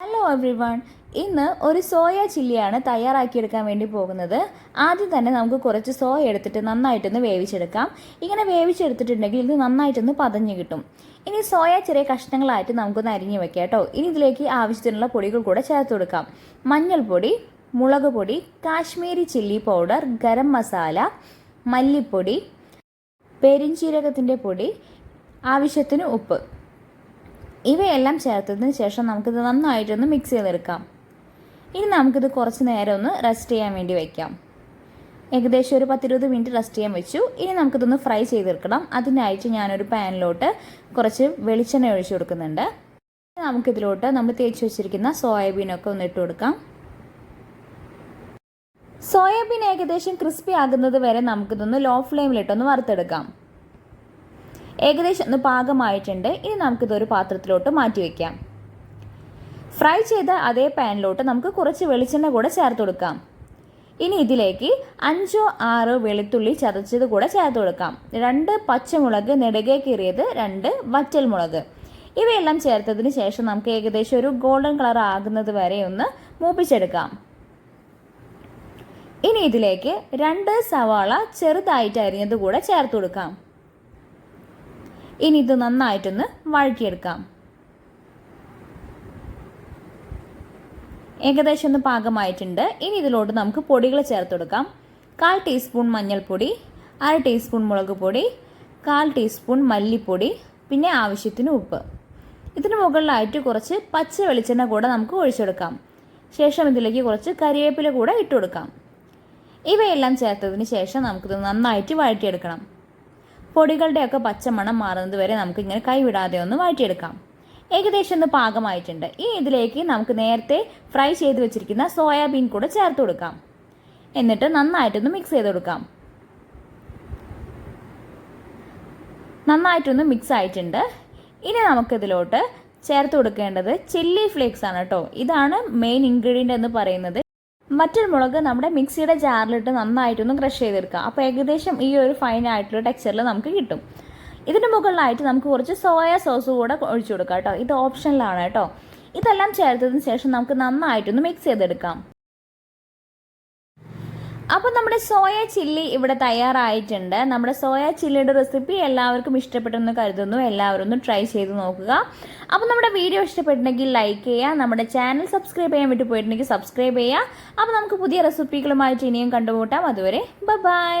Hello every one ഇന്ന് ഒരു soya ചില്ലിയാണ് തയ്യാറാക്കിയെടുക്കാൻ വേണ്ടി പോകുന്നത്. ആദ്യം തന്നെ നമുക്ക് കുറച്ച് സോയ എടുത്തിട്ട് നന്നായിട്ടൊന്ന് വേവിച്ചെടുക്കാം. ഇങ്ങനെ വേവിച്ചെടുത്തിട്ടുണ്ടെങ്കിൽ ഇത് നന്നായിട്ടൊന്ന് പതഞ്ഞ് കിട്ടും. ഇനി സോയ ചെറിയ കഷ്ണങ്ങളായിട്ട് നമുക്കൊന്ന് അരിഞ്ഞു വെക്കാം കേട്ടോ. ഇനി ഇതിലേക്ക് ആവശ്യത്തിനുള്ള പൊടികൾ കൂടെ ചേർത്ത് കൊടുക്കാം. മഞ്ഞൾപ്പൊടി മുളക് പൊടി കാശ്മീരി ചില്ലി പൗഡർ ഗരം മസാല മല്ലിപ്പൊടി പെരിഞ്ചീരകത്തിന്റെ പൊടി ആവശ്യത്തിന് ഉപ്പ്. ഇവയെല്ലാം ചേർത്തതിന് ശേഷം നമുക്കിത് നന്നായിട്ടൊന്ന് മിക്സ് ചെയ്തെടുക്കാം. ഇനി നമുക്കിത് കുറച്ച് നേരം ഒന്ന് റെസ്റ്റ് ചെയ്യാൻ വേണ്ടി വയ്ക്കാം ഏകദേശം ഒരു പത്തിരുപത് മിനിറ്റ് റെസ്റ്റ് ചെയ്യാൻ വെച്ചു. ഇനി നമുക്കിതൊന്ന് ഫ്രൈ ചെയ്തെടുക്കണം. അതിനായിട്ട് ഞാനൊരു പാനിലോട്ട് കുറച്ച് വെളിച്ചെണ്ണ ഒഴിച്ചു കൊടുക്കുന്നുണ്ട്. നമുക്കിതിലോട്ട് നമ്മൾ തേച്ച് വെച്ചിരിക്കുന്ന സോയാബീനൊക്കെ ഒന്ന് ഇട്ട് കൊടുക്കാം. സോയാബീൻ ഏകദേശം ക്രിസ്പി ആകുന്നത് വരെ നമുക്കിതൊന്ന് ലോ ഫ്ലെയിമിലിട്ടൊന്ന് വറുത്തെടുക്കാം. ഏകദേശം ഒന്ന് പാകമായിട്ടുണ്ട്. ഇനി നമുക്കിത് ഒരു പാത്രത്തിലോട്ട് മാറ്റി വയ്ക്കാം ഫ്രൈ ചെയ്ത അതേ പാനിലോട്ട് നമുക്ക് കുറച്ച് വെളിച്ചെണ്ണ കൂടെ ചേർത്ത് കൊടുക്കാം. ഇനി ഇതിലേക്ക് അഞ്ചോ ആറോ വെളുത്തുള്ളി ചതച്ചത് കൂടെ ചേർത്ത് കൊടുക്കാം. രണ്ട് പച്ചമുളക് നെടുകെ കീറിയത് രണ്ട് വറ്റൽ മുളക് ഇവയെല്ലാം ചേർത്തതിന് ശേഷം നമുക്ക് ഏകദേശം ഒരു ഗോൾഡൻ കളർ ആകുന്നത് വരെ ഒന്ന് മൂപ്പിച്ചെടുക്കാം. ഇനി ഇതിലേക്ക് രണ്ട് സവാള ചെറുതായിട്ട് അരിഞ്ഞത് കൂടെ ചേർത്ത് കൊടുക്കാം. ഇനി ഇത് നന്നായിട്ടൊന്ന് വഴറ്റിയെടുക്കാം. ഏകദേശം ഒന്ന് പാകമായിട്ടുണ്ട്. ഇനി ഇതിലോട്ട് നമുക്ക് പൊടികൾ ചേർത്ത് കൊടുക്കാം. കാൽ ടീസ്പൂൺ മഞ്ഞൾപ്പൊടി അര ടീസ്പൂൺ മുളക് പൊടി കാൽ ടീസ്പൂൺ മല്ലിപ്പൊടി പിന്നെ ആവശ്യത്തിന് ഉപ്പ്. ഇതിന് മുകളിലായിട്ട് കുറച്ച് പച്ച വെളിച്ചെണ്ണ കൂടെ നമുക്ക് ഒഴിച്ചെടുക്കാം. ശേഷം ഇതിലേക്ക് കുറച്ച് കരിവേപ്പില കൂടെ ഇട്ട് കൊടുക്കാം. ഇവയെല്ലാം ചേർത്തതിന് ശേഷം നമുക്കിത് നന്നായിട്ട് വഴറ്റിയെടുക്കണം. പൊടികളുടെയൊക്കെ പച്ചമണം മാറുന്നത് വരെ നമുക്ക് ഇങ്ങനെ കൈവിടാതെ ഒന്ന് വഴറ്റിയെടുക്കാം. ഏകദേശം ഒന്ന് പാകമായിട്ടുണ്ട്. ഈ ഇതിലേക്ക് നമുക്ക് നേരത്തെ ഫ്രൈ ചെയ്ത് വെച്ചിരിക്കുന്ന സോയാബീൻ കൂടെ ചേർത്ത് കൊടുക്കാം. എന്നിട്ട് നന്നായിട്ടൊന്ന് മിക്സ് ചെയ്ത് കൊടുക്കാം. നന്നായിട്ടൊന്ന് മിക്സ് ആയിട്ടുണ്ട്. ഇനി നമുക്കിതിലോട്ട് ചേർത്ത് കൊടുക്കേണ്ടത് ചില്ലി ഫ്ലേക്സ് ആണ് കേട്ടോ. ഇതാണ് മെയിൻ ഇൻഗ്രീഡിയന്റ് എന്ന് പറയുന്നത് മറ്റൊരു മുളക് നമ്മുടെ മിക്സിയുടെ ജാറിലിട്ട് നന്നായിട്ടൊന്ന് ക്രഷ് ചെയ്തെടുക്കുക അപ്പോൾ ഏകദേശം ഈ ഒരു ഫൈൻ ആയിട്ടുള്ള ടെക്സ്ചറിൽ നമുക്ക് കിട്ടും. ഇതിന്റെ മുകളിലായിട്ട് നമുക്ക് കുറച്ച് സോയ സോസ് കൂടെ ഒഴിച്ചു കൊടുക്കാം കേട്ടോ. ഇത് ഓപ്ഷനിലാണ് കേട്ടോ. ഇതെല്ലാം ചേർത്തതിന് ശേഷം നമുക്ക് നന്നായിട്ടൊന്ന് മിക്സ് ചെയ്തെടുക്കാം. അപ്പോൾ നമ്മുടെ സോയ ചില്ലി ഇവിടെ തയ്യാറായിട്ടുണ്ട്. നമ്മുടെ സോയ ചില്ലിയുടെ റെസിപ്പി എല്ലാവർക്കും ഇഷ്ടപ്പെട്ടെന്ന് കരുതുന്നു. എല്ലാവരും ഒന്ന് ട്രൈ ചെയ്ത് നോക്കുക. അപ്പോൾ നമ്മുടെ വീഡിയോ ഇഷ്ടപ്പെട്ടിട്ടുണ്ടെങ്കിൽ ലൈക്ക് ചെയ്യുക. നമ്മുടെ ചാനൽ സബ്സ്ക്രൈബ് ചെയ്യാൻ വിട്ടു പോയിട്ടുണ്ടെങ്കിൽ സബ്സ്ക്രൈബ് ചെയ്യുക. അപ്പോൾ നമുക്ക് പുതിയ റെസിപ്പികളുമായിട്ട് ഇനിയും കണ്ടുമുട്ടാം. അതുവരെ ബൈ.